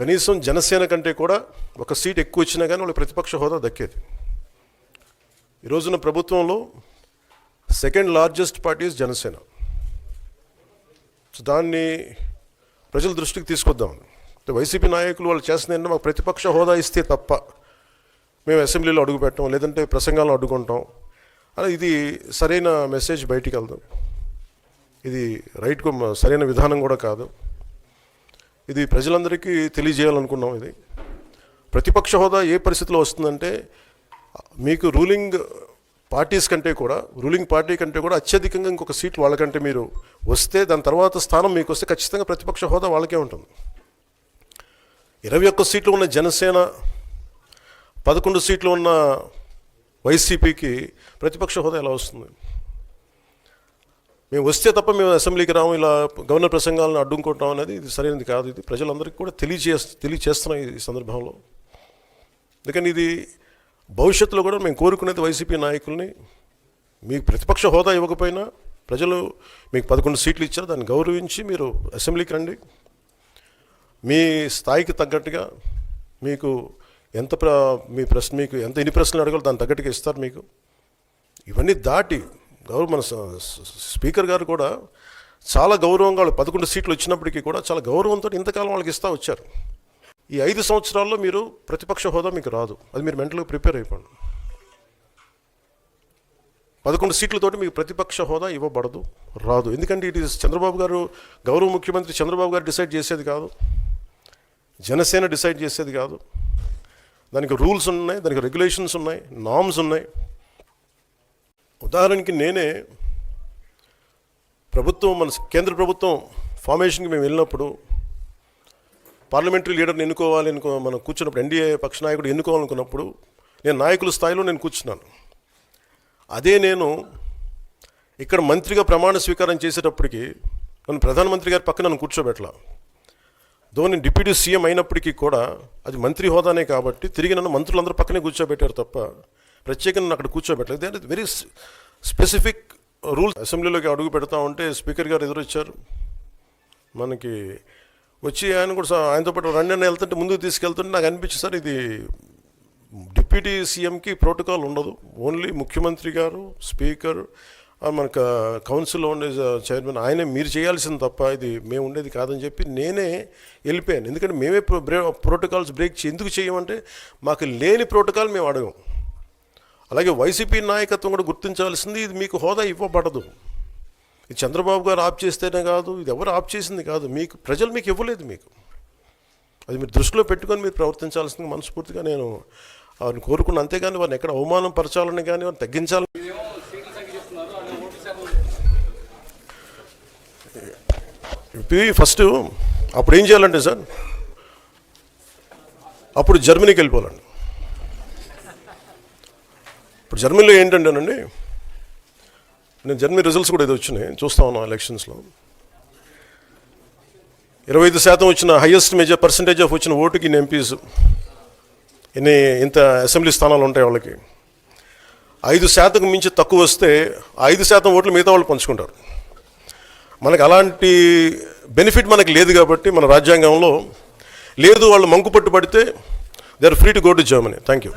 కనీసం జనసేన కంటే కూడా ఒక సీట్ ఎక్కువ ఇచ్చినా కానీ వాళ్ళకి ప్రతిపక్ష హోదా దక్కేది. ఈ రోజున ప్రభుత్వంలో second largest parties Janasena. So దాన్ని ప్రజల దృష్టికి తీసుకొద్దాం. వైసీపీ నాయకులు వాళ్ళు చేస్తుంది ఏంటంటే మాకు ప్రతిపక్ష హోదా ఇస్తే తప్ప మేము అసెంబ్లీలో అడుగుపెట్టం లేదంటే ప్రసంగాలను అడ్డుకుంటాం. అని ఇది సరైన మెసేజ్ బయటికి వెళ్దాం. ఇది రైట్ సరైన విధానం కూడా కాదు. ఇది ప్రజలందరికీ తెలియజేయాలనుకున్నాం ఇది. ప్రతిపక్ష హోదా ఏ పరిస్థితిలో వస్తుందంటే మీకు రూలింగ్ పార్టీస్ కంటే కూడా రూలింగ్ పార్టీ కంటే కూడా అత్యధికంగా ఇంకొక సీట్ వాళ్ళకంటే మీరు వస్తే దాని తర్వాత స్థానం మీకు వస్తే ఖచ్చితంగా ప్రతిపక్ష హోదా వాళ్ళకే ఉంటుంది. ఇరవై ఒక్క సీట్లు ఉన్న జనసేన పదకొండు సీట్లు ఉన్న వైసీపీకి ప్రతిపక్ష హోదా ఎలా వస్తుంది? మేము వస్తే తప్ప మేము అసెంబ్లీకి రాము ఇలా గవర్నర్ ప్రసంగాలను అడ్డుకుంటాం అనేది ఇది సరైనది కాదు. ఇది ప్రజలందరికీ కూడా తెలియజే తెలియచేస్తున్నాం ఈ సందర్భంలో. అందుకని ఇది భవిష్యత్తులో కూడా మేము కోరుకునేది వైసీపీ నాయకుల్ని మీకు ప్రతిపక్ష హోదా ఇవ్వకపోయినా ప్రజలు మీకు పదకొండు సీట్లు ఇచ్చారు దాన్ని గౌరవించి మీరు అసెంబ్లీకి రండి. మీ స్థాయికి తగ్గట్టుగా మీకు ఎంత ప్ర మీ ప్రశ్న మీకు ఎంత ఎన్ని ప్రశ్నలు అడగాలో దాని తగ్గట్టుగా ఇస్తారు మీకు. ఇవన్నీ దాటి గౌరవ మన స్పీకర్ గారు కూడా చాలా గౌరవంగా వాళ్ళు పదకొండు సీట్లు వచ్చినప్పటికీ కూడా చాలా గౌరవంతో ఇంతకాలం వాళ్ళకి ఇస్తూ వచ్చారు. ఈ ఐదు సంవత్సరాల్లో మీరు ప్రతిపక్ష హోదా మీకు రాదు. అది మీరు మెంటల్గా ప్రిపేర్ అయిపోండి. పదకొండు సీట్లతోటి మీకు ప్రతిపక్ష హోదా ఇవ్వబడదు రాదు. ఎందుకంటే ఇటు చంద్రబాబు గారు గౌరవ ముఖ్యమంత్రి చంద్రబాబు గారు డిసైడ్ చేసేది కాదు. జనసేన డిసైడ్ చేసేది కాదు. దానికి రూల్స్ ఉన్నాయి దానికి రెగ్యులేషన్స్ ఉన్నాయి నామ్స్ ఉన్నాయి. ఉదాహరణకి నేనే ప్రభుత్వం మన కేంద్ర ప్రభుత్వం ఫార్మేషన్కి మేము వెళ్ళినప్పుడు పార్లమెంటరీ లీడర్ని ఎన్నుకోవాలి అనుకో మనం కూర్చున్నప్పుడు ఎన్డీఏ పక్ష నాయకుడు ఎన్నుకోవాలనుకున్నప్పుడు నేను నాయకుల స్థాయిలో నేను కూర్చున్నాను. అదే నేను ఇక్కడ మంత్రిగా ప్రమాణ స్వీకారం చేసేటప్పటికి నన్ను ప్రధానమంత్రి గారి పక్కన నన్ను కూర్చోబెట్టలా. దో నేను డిప్యూటీ సీఎం అయినప్పటికీ కూడా అది మంత్రి హోదానే కాబట్టి తిరిగి నన్ను మంత్రులందరూ పక్కనే కూర్చోబెట్టారు తప్ప ప్రత్యేకంగా నన్ను అక్కడ కూర్చోబెట్టలేదు. అంటే వెరీ స్పెసిఫిక్ రూల్స్ అసెంబ్లీలోకి అడుగు పెడతా ఉంటే స్పీకర్ గారు ఎదురొచ్చారు. మనకి వచ్చి ఆయన కూడా ఆయనతో పాటు రండి అని వెళ్తుంటే ముందుకు తీసుకెళ్తుంటే నాకు అనిపించింది సార్ ఇది డిప్యూటీ సీఎంకి ప్రోటోకాల్ ఉండదు. ఓన్లీ ముఖ్యమంత్రి గారు స్పీకర్ మనకు కౌన్సిల్లో ఉండే చైర్మన్ ఆయనే మీరు చేయాల్సింది తప్ప ఇది మేము ఉండేది కాదని చెప్పి నేనే వెళ్ళిపోయాను. ఎందుకంటే మేమే ప్రో- ప్రోటోకాల్స్ బ్రేక్ ఎందుకు చేయమంటే మాకు లేని ప్రోటోకాల్ మేము అడగం. అలాగే వైసీపీ నాయకత్వం కూడా గుర్తించాల్సింది ఇది మీకు హోదా ఇవ్వబడదు. ఇది చంద్రబాబు గారు ఆప్ చేస్తేనే కాదు ఇది ఎవరు ఆప్ చేసింది కాదు మీకు ప్రజలు మీకు ఇవ్వలేదు మీకు. అది మీరు దృష్టిలో పెట్టుకొని మీరు ప్రవర్తించాల్సింది మనస్ఫూర్తిగా నేను వారిని కోరుకున్న అంతేగాని వారిని ఎక్కడ అవమానం పరచాలని కానీ వారిని తగ్గించాలని ఫస్ట్ అప్పుడు ఏం చేయాలంటే సార్ అప్పుడు జర్మనీకి వెళ్ళిపోవాలండి. ఇప్పుడు జర్మనీలో ఏంటంటేనండి నేను జర్మనీ రిజల్ట్స్ కూడా ఇది వచ్చినాయి చూస్తా ఉన్నాం ఎలక్షన్స్లో ఇరవై ఐదు శాతం వచ్చిన హైయెస్ట్ మేజర్ పర్సంటేజ్ ఆఫ్ వచ్చిన ఓటుకి ఇన్ని ఎంపీస్ ఇన్ని ఇంత అసెంబ్లీ స్థానాలు ఉంటాయి వాళ్ళకి. ఐదు శాతం మించి తక్కువ వస్తే ఐదు శాతం ఓట్లు మిగతా వాళ్ళు పంచుకుంటారు. మనకు అలాంటి బెనిఫిట్ మనకి లేదు కాబట్టి మన రాజ్యాంగంలో లేదు వాళ్ళు మంకు పట్టు పడితే they are free to go to Germany thank you